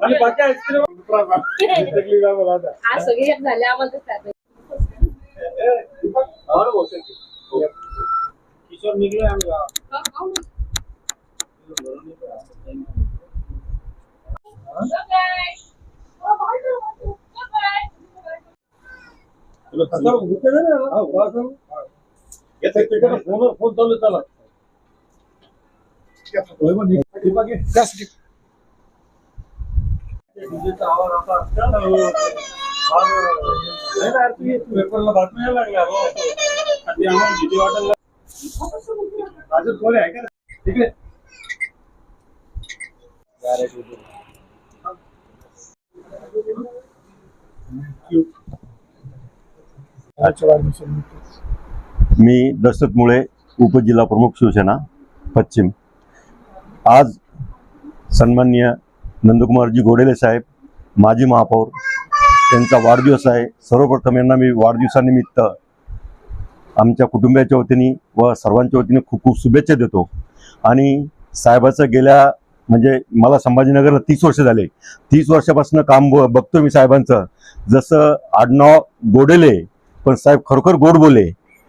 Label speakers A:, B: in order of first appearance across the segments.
A: आणि बाकी आईस्क्रीम
B: आज सगळे झाले आम्हाला
A: किशोर निघले आम्ही फोनवर फोन चालू चला. तू पेपरला बातम्या लागल्या, हो. आम्हाला भीती वाटायला कोणी आहे का तिकडे
C: मी दशरथ मुळे उपजिल्हा प्रमुख शिवसेना पश्चिम. आज सन्माननीय नंदकुमारजी गोडेले साहेब माजी महापौर त्यांचा वाढदिवस आहे. सर्वप्रथम यांना मी वाढदिवसानिमित्त आमच्या कुटुंबियाच्या वतीने व सर्वांच्या वतीने खूप खूप शुभेच्छा देतो. आणि साहेबाचं गेल्या म्हणजे मला संभाजीनगरला तीस वर्ष झाले. तीस वर्षापासून काम बघतो मी साहेबांचं. जसं आडनाव गोडेले पण साहेब खरोखर गोड बोले.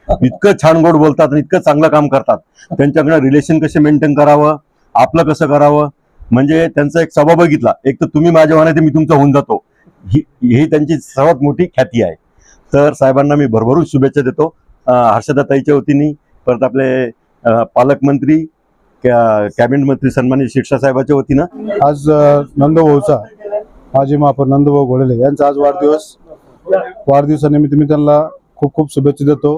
C: इतकं छान गोड बोलतात आणि इतकं चांगलं काम करतात. त्यांच्याकडे रिलेशन कसे मेंटेन करावं? आपलं कसं करावं? म्हणजे त्यांचा एक स्वभाव बघितला. एक तर तुम्ही माझ्या मनात मी तुमचा होऊन जातो. ही ही त्यांची सर्वात मोठी ख्याती आहे. तर साहेबांना मी भरभरून शुभेच्छा देतो. हर्षदा हर्षदाताईच्या वतीने परत आपले पालकमंत्री कॅबिनेट मंत्री सन्मानित शिक्षा साहेबाच्या वतीनं.
D: आज नंदभाऊचा माजी महापौर नंदभाऊ घोडेले यांचा आज वाढदिवस. वाढदिवसानिमित्त मी त्यांना खूप खूप शुभेच्छा देतो.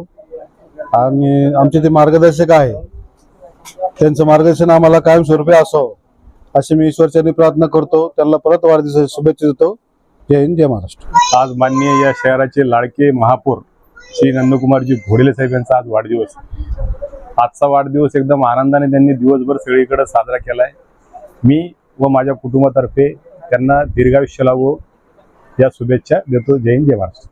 D: आणि आमचे ते मार्गदर्शक आहे त्यांचं मार्गदर्शन आम्हाला कायमस्वरूपी असावं अशी मी ईश्वरचरणी प्रार्थना करतो. त्यांना परत वाढदिवसाच्या शुभेच्छा देतो. जय हिंद जय महाराष्ट्र.
E: आज माननीय या शहराचे लाडके महापौर श्री नंदकुमारजी घोडेले साहेब यांचा आज वाढदिवस. आजचा वाढदिवस एकदम आनंदाने त्यांनी दिवसभर सगळीकडे साजरा केलाय. मी व माझ्या कुटुंबातर्फे त्यांना दीर्घायुष्य लावो या शुभेच्छा देतो. जय हिंद जय महाराष्ट्र.